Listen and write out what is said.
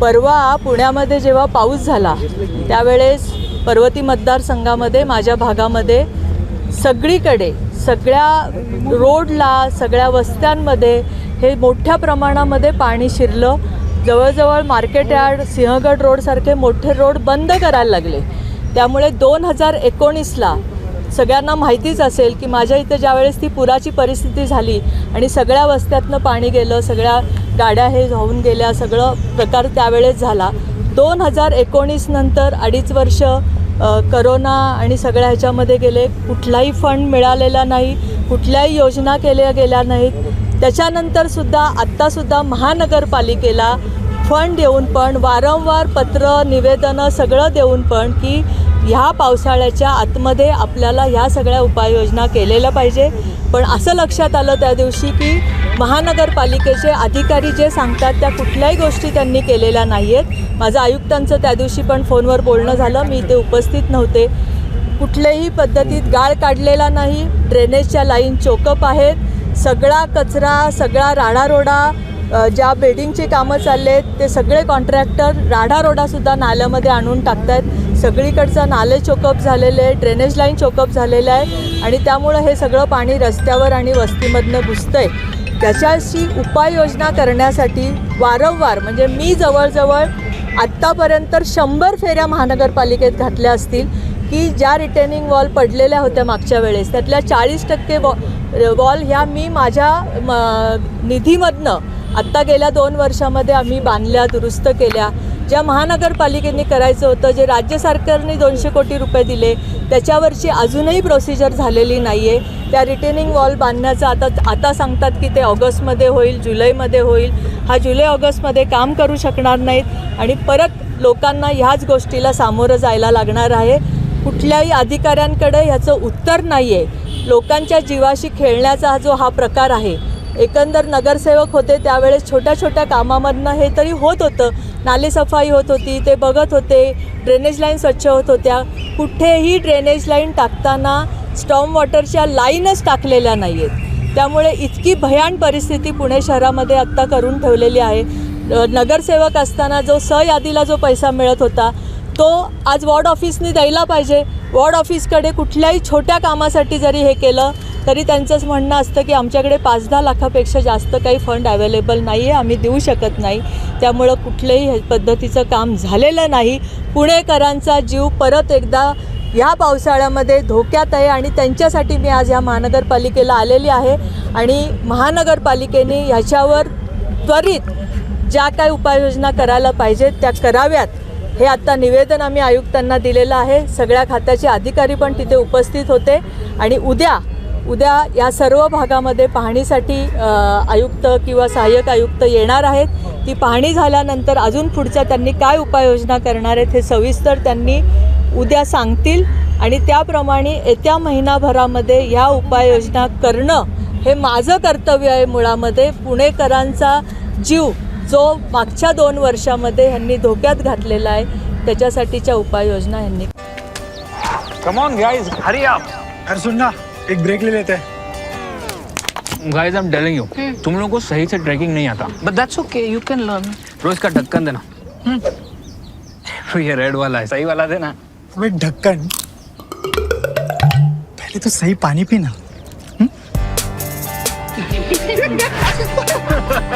परवा पुण्यामध्ये जेव्हा पाऊस झाला त्यावेळेस पर्वती मतदारसंघामध्ये माझ्या भागामध्ये सगळीकडे सगळ्या रोडला सगळ्या वस्त्यांमध्ये हे मोठ्या प्रमाणामध्ये पाणी शिरलं. जवळजवळ मार्केट यार्ड सिंहगड रोडसारखे मोठे रोड बंद करायला लागले. त्यामुळे दोन हजार एकोणीसला सगळ्यांना माहितीच असेल की माझ्या इथं ज्यावेळेस ती पुराची परिस्थिती झाली आणि सगळ्या वस्त्यातनं पाणी गेलं सगळ्या गाड्या हे होऊन गेल्या सगळं प्रकार त्यावेळेस झाला. दोन हजार एकोणीस नंतर अडीच वर्ष करोना आणि सगळ्या ह्याच्यामध्ये गेले. कुठलाही फंड मिळालेला नाही कुठल्याही योजना केल्या गेल्या नाहीत. त्याच्यानंतरसुद्धा आत्तासुद्धा महानगरपालिकेला फंड देऊन पण वारंवार पत्र निवेदनं सगळं देऊन पण की ह्या पावसाळ्याच्या आतमध्ये आपल्याला ह्या सगळ्या उपाययोजना केलेल्या पाहिजे. पण असं लक्षात आलं त्या दिवशी की महानगरपालिकेचे अधिकारी जे सांगतात त्या कुठल्याही गोष्टी त्यांनी केलेल्या नाही आहेत माझं आयुक्तांचं त्या दिवशी पण फोनवर बोलणं झालं. मी इथे उपस्थित नव्हते. कुठल्याही पद्धतीत गाळ काढलेला नाही. ड्रेनेजच्या लाईन चोकअप आहेत. सगळा कचरा सगळा राडारोडा ज्या बिल्डिंगची कामं चालले आहेत ते सगळे कॉन्ट्रॅक्टर राडारोडासुद्धा नाल्यामध्ये आणून टाकत आहेत सगळीकडचा नाले चोकअप झालेले आहे ड्रेनेज लाईन चोकअप झालेलं आहे आणि त्यामुळं हे सगळं पाणी रस्त्यावर आणि वस्तीमधनं घुसतं आहे त्याच्याशी उपाययोजना करण्यासाठी वारंवार म्हणजे मी जवळजवळ आत्तापर्यंत शंभर फेऱ्या महानगरपालिकेत घातल्या असतील की ज्या रिटेनिंग वॉल पडलेल्या होत्या मागच्या वेळेस. त्यातल्या चाळीस टक्के वॉ वॉल ह्या मी माझ्या म, निधीमधनं आत्ता गेल्या दोन वर्षामध्ये आम्ही बांधल्या दुरुस्त केल्या. ज्या महानगरपालिकेने करायचं होतं जे राज्य सरकारने दोनशे कोटी रुपये दिले त्याच्यावरची अजूनही प्रोसिजर झालेली नाही आहे त्या रिटेनिंग वॉल बांधण्याचं आता आता सांगतात की ते ऑगस्टमध्ये होईल जुलैमध्ये होईल. हा जुलै ऑगस्टमध्ये काम करू शकणार नाहीत आणि परत लोकांना ह्याच गोष्टीला सामोरं जायला लागणार आहे. कुठल्याही अधिकाऱ्यांकडे ह्याचं उत्तर नाही आहे लोकांच्या जीवाशी खेळण्याचा हा जो हा प्रकार आहे एकंदर नगरसेवक होते त्यावेळेस छोट्या छोट्या कामामधनं हे तरी होत होतं. नालेसफाई होत होती ते बघत होते ड्रेनेज लाईन स्वच्छ होत होत्या. कुठेही ड्रेनेज लाईन टाकताना स्टॉम वॉटरच्या लाईनच टाकलेल्या नाही आहेत त्यामुळे इतकी भयान परिस्थिती पुणे शहरामध्ये आत्ता करून ठेवलेली आहे. नगरसेवक असताना जो सयादीला यादीला जो पैसा मिळत होता तो आज वॉर्ड ऑफिसनी द्यायला पाहिजे. वॉर्ड ऑफिसकडे कुठल्याही छोट्या कामासाठी जरी हे केलं तरी त्यांचंच म्हणणं असतं की आमच्याकडे पाच दहा लाखापेक्षा जास्त काही फंड अवेलेबल नाही आहे आम्ही देऊ शकत नाही. त्यामुळं कुठल्याही हे पद्धतीचं काम झालेलं नाही. पुणेकरांचा जीव परत एकदा ह्या पावसाळ्यामध्ये धोक्यात आहे आणि त्यांच्यासाठी मी आज ह्या महानगरपालिकेला आलेली आहे. आणि महानगरपालिकेने ह्याच्यावर त्वरित ज्या काही उपाययोजना करायला पाहिजेत त्या कराव्यात. हे आत्ता निवेदन आम्ही आयुक्तांना दिलेलं आहे. सगळ्या खात्याचे अधिकारी पण तिथे उपस्थित होते. आणि उद्या उद्या या सर्व भागामध्ये पाहणीसाठी आयुक्त किंवा सहाय्यक आयुक्त येणार आहेत. ती पाहणी झाल्यानंतर अजून पुढच्या त्यांनी काय उपाययोजना करणार आहेत हे सविस्तर त्यांनी उद्या सांगतील. आणि त्याप्रमाणे येत्या महिनाभरामध्ये ह्या उपाययोजना करणं हे माझं कर्तव्य आहे मुळामध्ये. पुणेकरांचा जीव जो मागच्या दोन वर्षामध्ये ह्यांनी धोक्यात घातलेला आहे त्याच्यासाठीच्या उपाययोजना ह्यांनी come on guys hurry up अरे सुन ना एक ब्रेक ले लेते. हैं guys I am telling you तुम लोगों को सही से ट्रैकिंग नहीं आता। But that's okay you can learn रोज का ढक्कन देना। हम्म। ये रेड वाला है सही वाला देना। अबे ढक्कन। पहले तो सही पानी पीना।